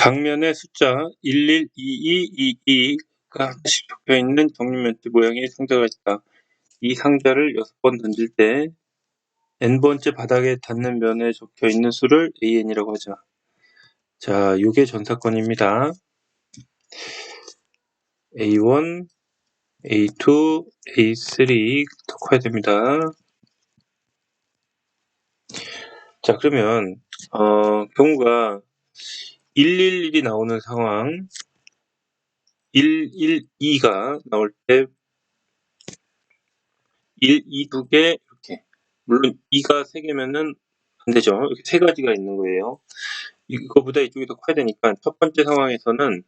강면의 숫자 112222가 하나씩 적혀 있는 정리멘트 모양의 상자가 있다. 이 상자를 6번 던질 때 n번째 바닥에 닿는 면에 적혀 있는 수를 an이라고 하자. 자, 요게 전사건입니다. a1, a2, a3 더 커야 됩니다. 자, 그러면 어, 경우가 111이 나오는 상황, 112가 나올 때 1, 2, 2개 이렇게 물론 2가 3개면은 안 되죠. 이렇게 세 가지가 있는 거예요. 이거보다 이쪽이 더 커야 되니까 첫 번째 상황에서는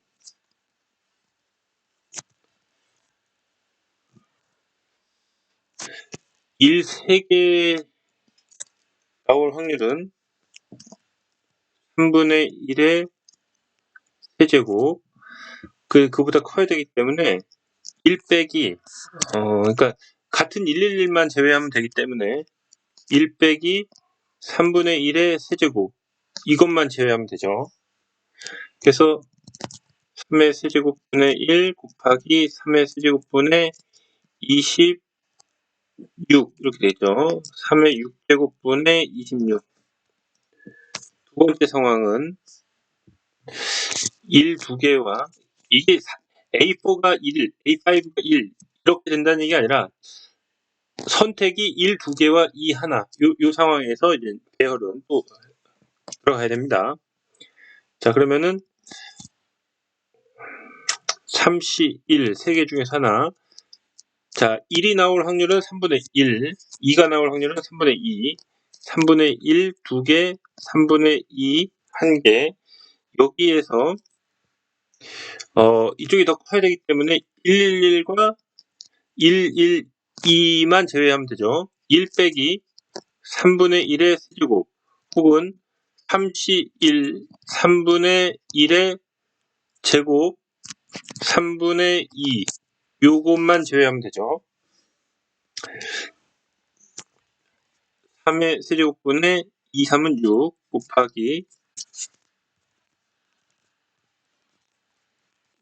1 3개 나올 확률은 3분의 1의 세제곱 그, 그보다 커야 되기 때문에 1 빼기 어, 그러니까 같은 111만 제외하면 되기 때문에 1 빼기 3분의 1의 세제곱 이것만 제외하면 되죠. 그래서 3의 세제곱분의 1 곱하기 3의 세제곱분의 26 이렇게 되죠. 3의 6제곱분의 26 두 번째 상황은 1두 개와 이게 A4가 1, A5가 1 이렇게 된다는 얘기 아니라 선택이 1, 두 개와 2 하나 요, 요 상황에서 이제 배열은 또 들어가야 됩니다. 자 그러면은 3시 1, 3개 중에서 하나 자 1이 나올 확률은 3분의 1, 2가 나올 확률은 3분의 2, 3분의 1, 2개, 3분의 2, 1개 여기에서 어, 이쪽이 더 커야 되기 때문에 111과 112만 제외하면 되죠. 1 빼기 3분의 1의 세제곱 혹은 31 3분의 1의 제곱 3분의 2 요것만 제외하면 되죠. 3의 세제곱분의 2, 3은 6 곱하기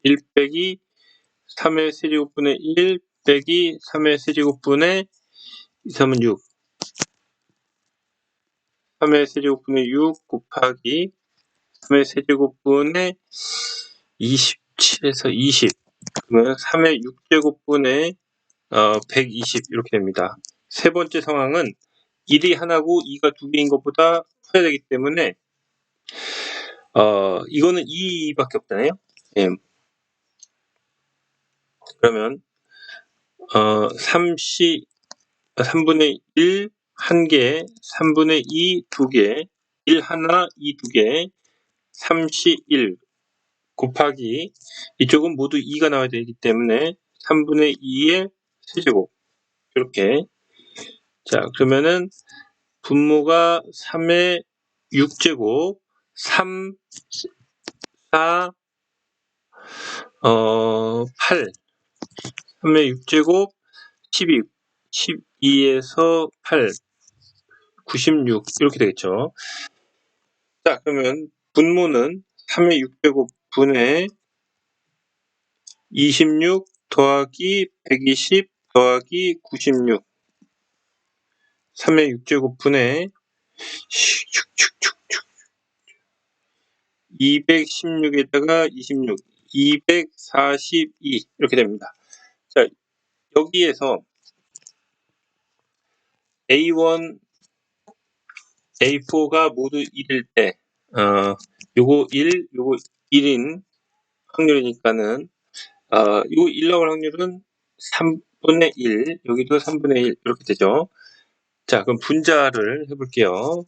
1 빼기 3의 세제곱분의 1 빼기 3의 세제곱분의 2, 3은 6 3의 세제곱분의 6 곱하기 3의 세제곱분의 27에서 20 그러면 3의 6제곱분의 어, 120 이렇게 됩니다. 세 번째 상황은 1이 하나고 2가 두 개인 것보다 커야 되기 때문에 어, 이거는 2밖에 없잖아요. 예. 그러면 어, 3시 3분의 1 1개, 3분의 2 2개, 1 하나 2 2개, 3시 1 곱하기 이쪽은 모두 2가 나와야 되기 때문에 3분의 2의 세제곱 이렇게 자 그러면은 분모가 3의 6제곱 3 4 어, 8 3의 6제곱 12 12에서 8 96 이렇게 되겠죠. 자 그러면 분모는 3의 6제곱 분의 26 더하기 120 더하기 96 3의 6제곱 분의 216에다가 26 242 이렇게 됩니다. 자 여기에서 A1 A4가 모두 1일 때 어, 요거 1, 요거 1인 확률이니까는 어, 요 1 나올 확률은 3분의 1, 여기도 3분의 1 이렇게 되죠. 자, 그럼 분자를 해볼게요.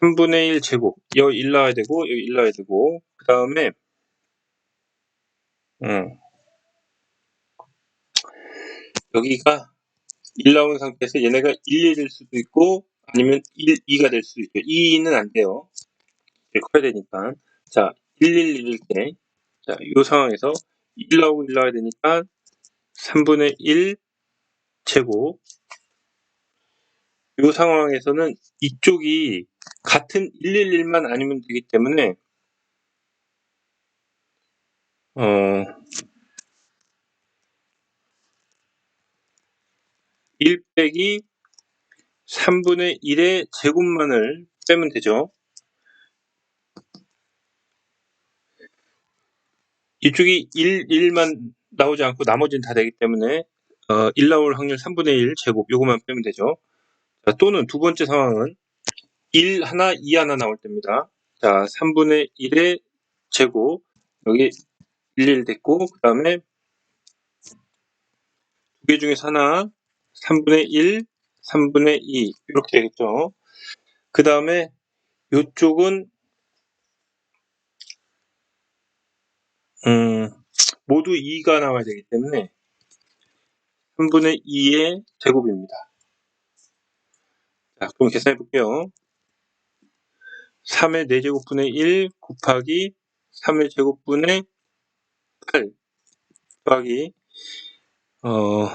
3분의 1 제곱, 여기 1 나와야 되고, 여기 1 나와야 되고, 그 다음에, 음, 여기가 1 나온 상태에서 얘네가 1, 1일 수도 있고, 아니면 1, 2가 될 수도 있죠. 2는 안 돼요. 커야 되니까. 자, 1, 1, 1일 때, 자, 이 상황에서 1 나오고 1 나와야 되니까 3분의 1 제곱. 이 상황에서는 이쪽이 같은 111만 아니면 되기 때문에 어, 1 빼기 3분의 1의 제곱만을 빼면 되죠. 이쪽이 1, 1만 나오지 않고 나머지는 다 되기 때문에 어, 1 나올 확률 3분의 1 제곱 요거만 빼면 되죠. 자, 또는 두 번째 상황은 1 하나, 2 하나 나올 때입니다. 자, 3분의 1의 제곱 여기 1, 1 됐고 그 다음에 두 개 중에서 하나 3분의 1, 3분의 2 이렇게 되겠죠. 그 다음에 이쪽은 음, 모두 2가 나와야 되기 때문에 3분의 2의 제곱입니다. 자, 그럼 계산해 볼게요. 3의 4제곱분의 1 곱하기 3의 제곱분의 8 더하기 어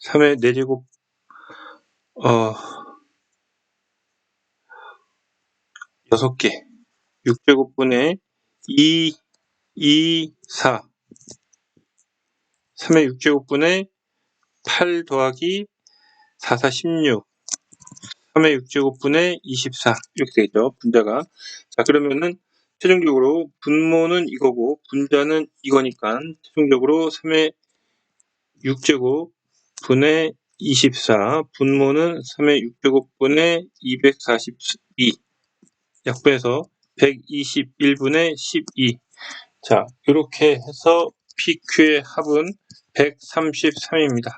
3의 4제곱 어 6개 6제곱분의 2 2 4 3의 6제곱분의 8 더하기 4 4 16 3의 6제곱분의 24 이렇게 되겠죠. 분자가. 자 그러면은 최종적으로 분모는 이거고 분자는 이거니까 최종적으로 3의 6제곱 분의 24 분모는 3의 6제곱 분의 242 약분해서 121분의 12 자, 이렇게 해서 PQ의 합은 133입니다.